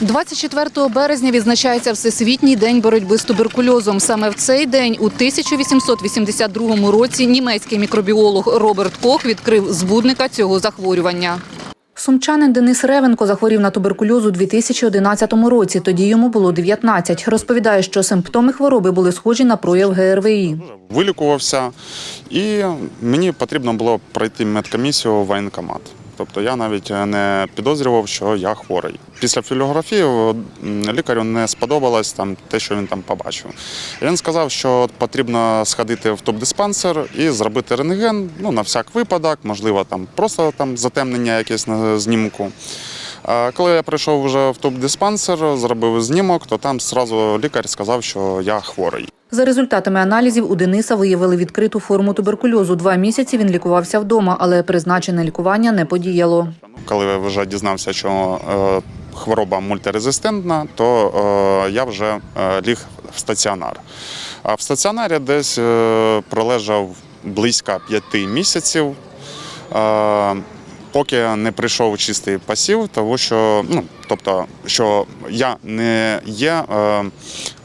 24 березня відзначається Всесвітній день боротьби з туберкульозом. Саме в цей день у 1882 році німецький мікробіолог Роберт Кох відкрив збудника цього захворювання. Сумчанин Денис Ревенко захворів на туберкульоз у 2011 році. Тоді йому було 19. Розповідає, що симптоми хвороби були схожі на прояв ГРВІ. вилікувався, і мені потрібно було пройти медкомісію в воєнкомат. Тобто я навіть не підозрював, що я хворий. Після філіграфії лікарю не сподобалось там те, що він там побачив. Він сказав, що потрібно сходити в топ-диспансер і зробити рентген, ну на всяк випадок, можливо, там просто там затемнення якесь на знімку. А Коли я прийшов вже в топ-диспансер, зробив знімок, то там зразу лікар сказав, що я хворий. За результатами аналізів у Дениса виявили відкриту форму туберкульозу. Два місяці він лікувався вдома, але призначене лікування не подіяло. Коли я вже дізнався, що е, хвороба мультирезистентна, то е, я вже е, ліг в стаціонар. А в стаціонарі десь пролежав близько п'яти місяців. Поки не прийшов чистий пасів, тому що ну тобто, що я не є е,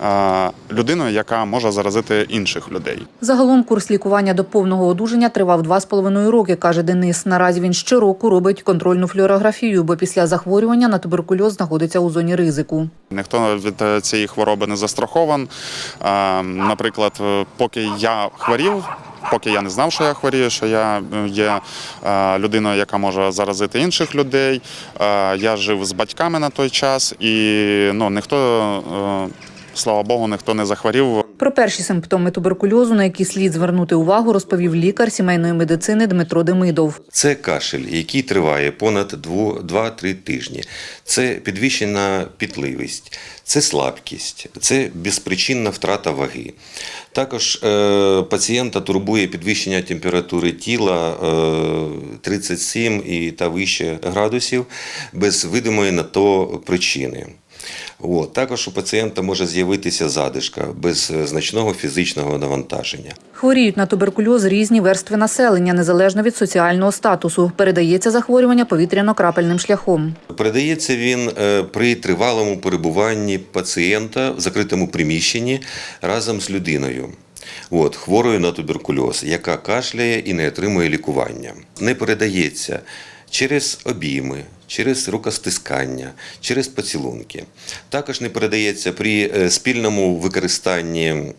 е, людиною, яка може заразити інших людей. Загалом курс лікування до повного одужання тривав два з половиною роки, каже Денис. Наразі він щороку робить контрольну флюорографію, бо після захворювання на туберкульоз знаходиться у зоні ризику. Ніхто від е, цієї хвороби не застрахован. Е, Наприклад, е, поки я хворів. Поки я не знав, що я хворію, що я е, є е, людиною, яка може заразити інших людей. Е, Я жив з батьками на той час, і ну ніхто, слава Богу, ніхто не захворів. Про перші симптоми туберкульозу, на які слід звернути увагу, розповів лікар сімейної медицини Дмитро Демидов. Це кашель, який триває понад 2-3 тижні. Це підвищена пітливість, це слабкість, це безпричинна втрата ваги. Також е, пацієнта турбує підвищення температури тіла е, 37 і та вище градусів без видимої на то причини. От. Також у пацієнта може з'явитися задишка без е, значного фізичного навантаження. Хворіють на туберкульоз різні верстви населення, незалежно від соціального статусу. Передається захворювання повітряно-крапельним шляхом. Передається він е, при тривалому перебуванні пацієнта в закритому приміщенні разом з людиною. От, хворою на туберкульоз, яка кашляє і не отримує лікування. Не передається через обійми, через рукостискання, через поцілунки. Також не передається при е, спільному використанні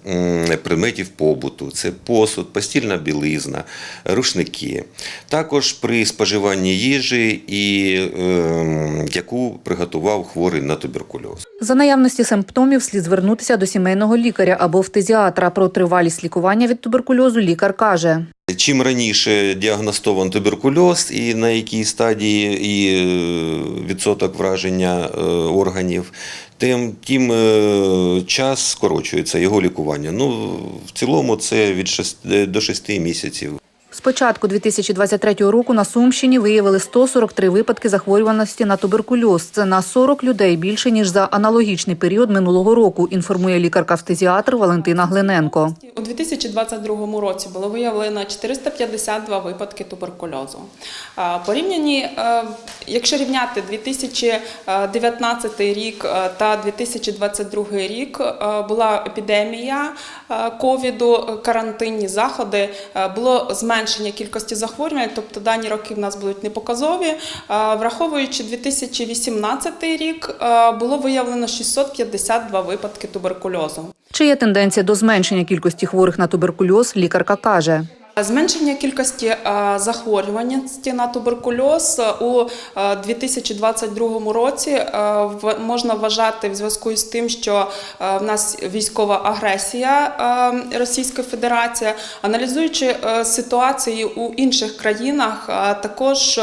предметів побуту, це посуд, постільна білизна, рушники. Також при споживанні їжі, і, е, яку приготував хворий на туберкульоз. За наявності симптомів слід звернутися до сімейного лікаря або фтизіатра. Про тривалість лікування від туберкульозу лікар каже. Чим раніше діагностован туберкульоз і на якій стадії і е, відсоток враження е, органів, тим, тим е, час скорочується його лікування. Ну, в цілому це від 6 до 6 місяців. З початку 2023 року на Сумщині виявили 143 випадки захворюваності на туберкульоз. Це на 40 людей більше ніж за аналогічний період минулого року. Інформує лікарка-фтизіатр Валентина Глиненко. У 2022 році було виявлено 452 випадки туберкульозу. Порівняні, е, якщо рівняти 2019 рік е, та 2022 рік, е, була епідемія ковіду, карантинні заходи, було зменшення кількості захворювань, тобто дані роки в нас будуть непоказові. Враховуючи 2018 рік, було виявлено 652 випадки туберкульозу. Чи є тенденція до зменшення кількості хворих на туберкульоз? Лікарка каже. Зменшення кількості захворюваності на туберкульоз у е, 2022 році можна вважати в зв'язку з тим, що в нас військова агресія Російської Федерації. Аналізуючи ситуації у інших країнах, також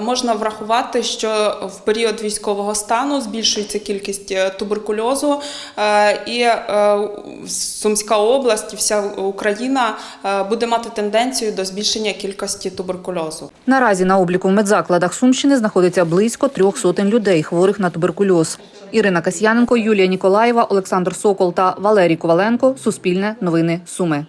можна врахувати, що в період військового стану збільшується кількість е, туберкульозу, і Сумська область, і вся Україна буде мати тенденцію до збільшення кількості туберкульозу. Наразі на обліку в медзакладах Сумщини знаходиться близько трьох сотень людей, хворих на туберкульоз. Ірина Касьяненко, Юлія Ніколаєва, Олександр Сокол та Валерій Коваленко. Суспільне новини Суми.